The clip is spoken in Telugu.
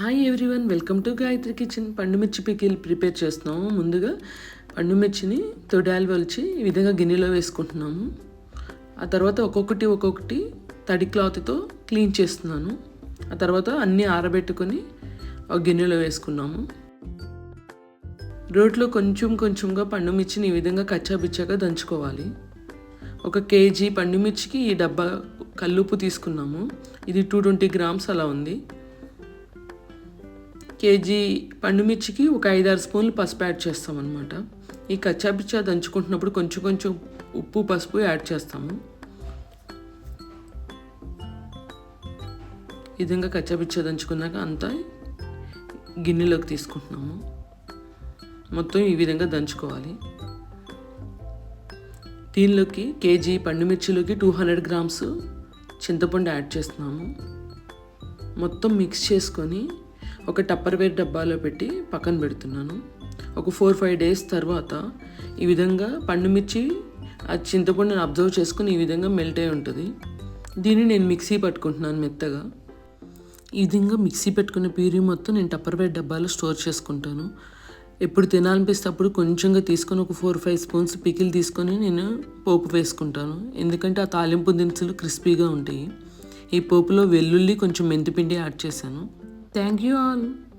Hi everyone welcome to Gayatri kitchen పండుమిర్చి pickle prepare చేస్తున్నాము. ముందుగా పండుమిర్చిని తొడాలు వలిచి ఈ విధంగా గిన్నెలో వేసుకుంటున్నాము. ఆ తర్వాత ఒక్కొక్కటి ఒక్కొక్కటి తడి క్లాత్తో క్లీన్ చేస్తున్నాను. ఆ తర్వాత అన్నీ ఆరబెట్టుకొని ఒక గిన్నెలో వేసుకున్నాము. రోట్లో కొంచెం కొంచెంగా పండుమిర్చిని ఈ విధంగా కచ్చాబిచ్చాగా దంచుకోవాలి. ఒక కేజీ పండుమిర్చికి ఈ డబ్బా కల్లుప్పు తీసుకున్నాము. ఇది టూ ట్వంటీ గ్రామ్స్ అలా ఉంది. కేజీ పండుమిర్చికి ఒక ఐదారు స్పూన్లు పసుపు యాడ్ చేస్తామన్నమాట. ఈ కచ్చాపిచ్చా దంచుకుంటున్నప్పుడు కొంచెం కొంచెం ఉప్పు పసుపు యాడ్ చేస్తాము. ఈ విధంగా కచ్చాపిచ్చా దంచుకున్నాక అంతా గిన్నెలోకి తీసుకుంటున్నాము. మొత్తం ఈ విధంగా దంచుకోవాలి. దీనిలోకి కేజీ పండుమిర్చిలోకి టూ హండ్రెడ్ గ్రామ్స్ చింతపండు యాడ్ చేస్తున్నాము. మొత్తం మిక్స్ చేసుకొని ఒక టప్పర్వేర్ డబ్బాలో పెట్టి పక్కన పెడుతున్నాను. ఒక ఫోర్ ఫైవ్ డేస్ తర్వాత ఈ విధంగా పండుమిర్చి ఆ చింతపండుని అబ్జర్వ్ చేసుకుని ఈ విధంగా మెల్ట్ అయి ఉంటుంది. దీన్ని నేను మిక్సీ పట్టుకుంటున్నాను మెత్తగా. ఈ విధంగా మిక్సీ పెట్టుకున్న ప్యూరీ మొత్తం నేను టప్పర్వేర్ డబ్బాలో స్టోర్ చేసుకుంటాను. ఎప్పుడు తినాలనిపిస్తే అప్పుడు కొంచెంగా తీసుకొని ఒక ఫోర్ ఫైవ్ స్పూన్స్ పికిల్ తీసుకొని నేను పోపు వేసుకుంటాను. ఎందుకంటే ఆ తాలింపు దినుసులు క్రిస్పీగా ఉంటాయి. ఈ పోపులో వెల్లుల్లి కొంచెం మెంతిపిండి యాడ్ చేశాను. Thank you all.